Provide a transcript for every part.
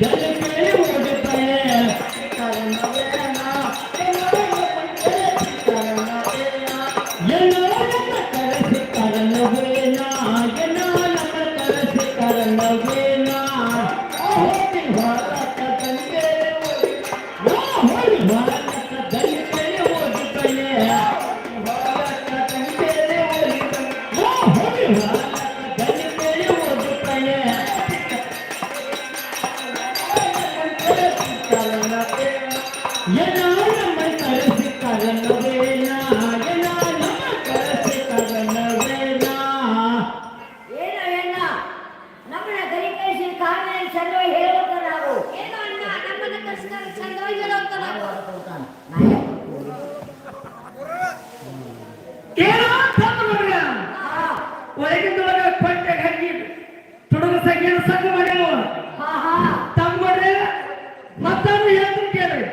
Yeah. Yeah, no, I'm not going to ಒಳಗಿಂದೊಳಗ ಕೊಟ್ಟೆ ಹಂಗಿ ತುಡುಗ ಸಂಗೀತ ಸಂಘ ಹಾ ತಮ್ಮಡ್ರೆ ಮತ್ತೊಂದು ಹೇಳ್ತೀನಿ ಕೇಳ್ರಿ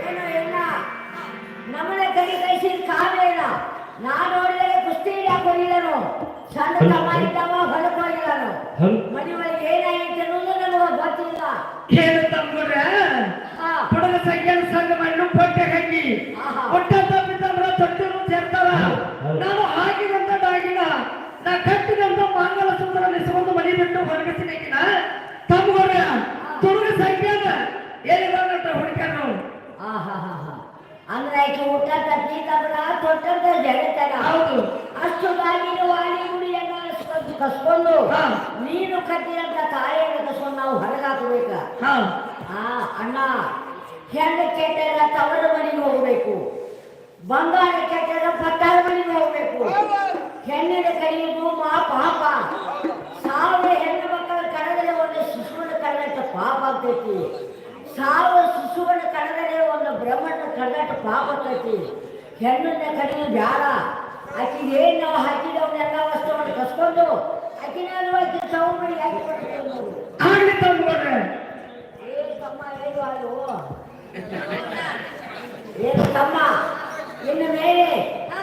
ಏನು ಹೆಣ್ಣ ನಮ್ಮನ್ನ ಗರಿ ಕಳಿಸಿ ಕಾವೇನ ನಾ ನೋಡಿದರೆ ಕುಸ್ತಿ ಹಾಕೊಂಡಿಲ್ಲನು ಸಣ್ಣ ತಮ್ಮ ನಿಸ್ಕೊಂಡು ಮನಿ ತಮ್ಮವರ ಹೊರಗಿಸಿನ ತಮ್ಮಗೋರ ತುಡುಗ ಸಂಖ್ಯಾನ ಏನಿಲ್ಲ ಹುಡುಕ್ಯಾರ. ಅಂದ್ರೆ ಆಕೆ ಊಟ ತತ್ತಿ ತಬಲ ತೊಟ್ಟಂತ ಜಗತ್ತಾಗ ಹೌದು. ಅಷ್ಟು ಬಾಗಿನ ವಾಡಿ ಗುಡಿಯನ್ನ ಕಸ್ಕೊಂಡು ಹಾ. ನೀನು ಕಟ್ಟಿದಂತ ಕಾಯನ್ನು ಕಸ್ಕೊಂಡು ನಾವು ಹೊರಗಾಕಬೇಕ ಹಾ. ಆ ಅಣ್ಣ ಹೆಣ್ಣು ಕೆಟ್ಟರ ತವರ ಮನೆಗೆ ಹೋಗ್ಬೇಕು. ಬಂಗಾರ ಕೆಟ್ಟ ಪತ್ತಾರ ಮನೆಗೆ ಹೋಗ್ಬೇಕು. ಹೆಣ್ಣಿನ ಕರೆಯುವುದು ಮಾ ಪಾಪ. ಪಾಪ ಆಗ್ತೈತಿ ಸಾವಿರ ಶಿಶುವಿನ ಕಣದಲ್ಲಿ ಒಂದು ಬ್ರಹ್ಮಣ್ಣ ಕಳೆದಟ್ಟ ಪಾಪ ಆಗ್ತೈತಿ. ಹೆಣ್ಣನ್ನ ಕಡಿಮೆ ಬ್ಯಾಡ ಆಕಿಗೆ ಏನ್ ನಾವು ಹಾಕಿದವನ್ನೆಲ್ಲ ವಸ್ತುವನ್ನು ಕಸ್ಕೊಂಡು, ಆಕಿನ ಆಕಿ ಸೌಂಡ್ ಯಾಕೆ